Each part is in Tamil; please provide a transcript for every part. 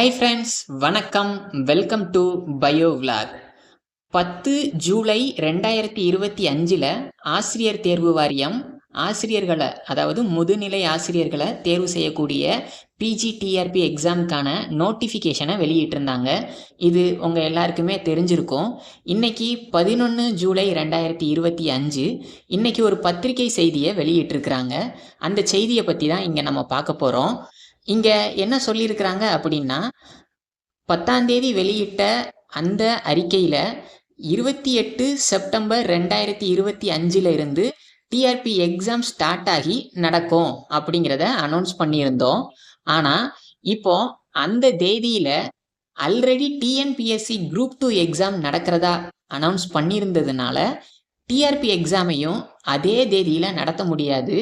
ஹாய் ஃப்ரெண்ட்ஸ் வணக்கம். வெல்கம் டு பயோ விளாக் பத்து ஜூலை ரெண்டாயிரத்தி இருபத்தி அஞ்சில் ஆசிரியர் தேர்வு வாரியம் ஆசிரியர்களை அதாவது முதுநிலை ஆசிரியர்களை தேர்வு செய்யக்கூடிய பிஜிடிஆர்பி எக்ஸாமுக்கான நோட்டிஃபிகேஷனை வெளியிட்டிருந்தாங்க. இது உங்கள் எல்லாருக்குமே தெரிஞ்சிருக்கும். இன்னைக்கு பதினொன்று ஜூலை ரெண்டாயிரத்தி இருபத்தி அஞ்சு இன்னைக்கு ஒரு பத்திரிகை செய்தியை வெளியிட்டிருக்கிறாங்க. அந்த செய்தியை பற்றி தான் இங்கே நம்ம பார்க்க போகிறோம் இங்கே என்ன சொல்லியிருக்கிறாங்க அப்படின்னா பத்தாம் தேதி வெளியிட்ட அந்த அறிக்கையில் இருபத்தி எட்டு செப்டம்பர் ரெண்டாயிரத்தி இருபத்தி அஞ்சில் இருந்து டிஆர்பி எக்ஸாம் ஸ்டார்ட் ஆகி நடக்கும் அப்படிங்கிறத அனௌன்ஸ் பண்ணியிருந்தோம். ஆனால் இப்போ அந்த தேதியில் already TNPSC group two exam நடக்கிறதா அனௌன்ஸ் பண்ணியிருந்ததுனால டிஆர்பி எக்ஸாமையும் அதே தேதியில் நடத்த முடியாது.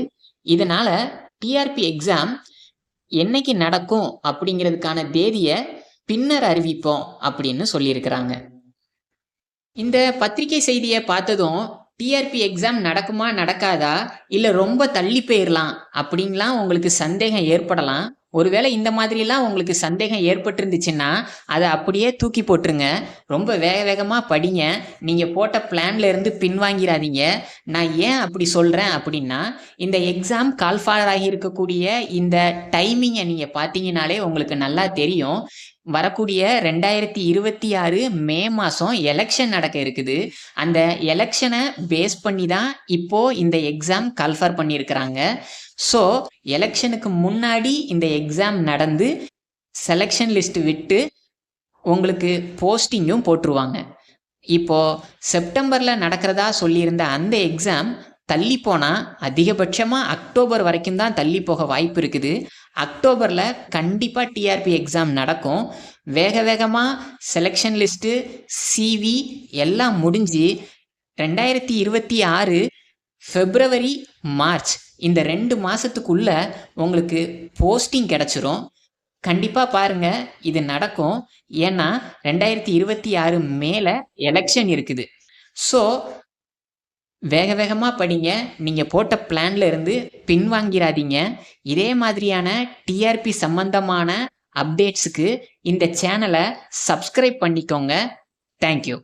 இதனால் டிஆர்பி எக்ஸாம் என்னைக்கு நடக்கும் அப்படிங்கிறதுக்கான தேதியை பின்னர் அறிவிப்போம் அப்படின்னு சொல்லியிருக்கிறாங்க. இந்த பத்திரிகை செய்தியை பார்த்ததும் டிஆர்பி எக்ஸாம் நடக்குமா நடக்காதா இல்லை ரொம்ப தள்ளி போயிடலாம் அப்படின்லாம் உங்களுக்கு சந்தேகம் ஏற்படலாம். ஒருவேளை இந்த மாதிரிலாம் உங்களுக்கு சந்தேகம் ஏற்பட்டிருந்துச்சுன்னா அதை அப்படியே தூக்கி போட்டுருங்க. ரொம்ப வேக வேகமாக படிங்க. நீங்கள் போட்ட பிளான்ல இருந்து பின்வாங்கிறாதீங்க நான் ஏன் அப்படி சொல்கிறேன் அப்படின்னா இந்த எக்ஸாம் கால்ஃபார் ஆகி இருக்கக்கூடிய இந்த டைமிங்கை நீங்கள் பார்த்தீங்கனாலே உங்களுக்கு நல்லா தெரியும். வரக்கூடிய ரெண்டாயிரத்தி இருபத்தி ஆறு மே மாதம் எலெக்ஷன் நடக்க இருக்குது. அந்த எலெக்ஷனை பேஸ் பண்ணி தான் இப்போது இந்த எக்ஸாம் கல்ஃபர் பண்ணியிருக்கிறாங்க. ஸோ எலெக்ஷனுக்கு முன்னாடி இந்த எக்ஸாம் நடந்து செலெக்ஷன் லிஸ்ட் விட்டு உங்களுக்கு போஸ்டிங்கும் போட்டுருவாங்க. இப்போது செப்டம்பரில் நடக்கிறதா சொல்லியிருந்த அந்த எக்ஸாம் தள்ளி போனால் அதிகபட்சமாக அக்டோபர் வரைக்கும் தான் தள்ளி போக வாய்ப்பு இருக்குது. அக்டோபரில் கண்டிப்பாக டிஆர்பி எக்ஸாம் நடக்கும். வேக வேகமாக செலெக்ஷன் லிஸ்ட்டு சிவி எல்லாம் முடிஞ்சு ரெண்டாயிரத்தி இருபத்தி ஆறு ஃபெப்ரவரி மார்ச் இந்த ரெண்டு மாதத்துக்குள்ளே உங்களுக்கு போஸ்டிங் கிடச்சிரும். கண்டிப்பாக பாருங்கள் இது நடக்கும். ஏன்னா ரெண்டாயிரத்தி இருபத்தி ஆறு மேலே எலெக்ஷன் இருக்குது. ஸோ வேக வேகமாக படிங்க. நீங்கள் போட்ட பிளான்ல இருந்து பின்வாங்கிறாதீங்க இதே மாதிரியான டிஆர்பி சம்பந்தமான அப்டேட்ஸுக்கு இந்த சேனலை சப்ஸ்கிரைப் பண்ணிக்கோங்க. தேங்க்யூ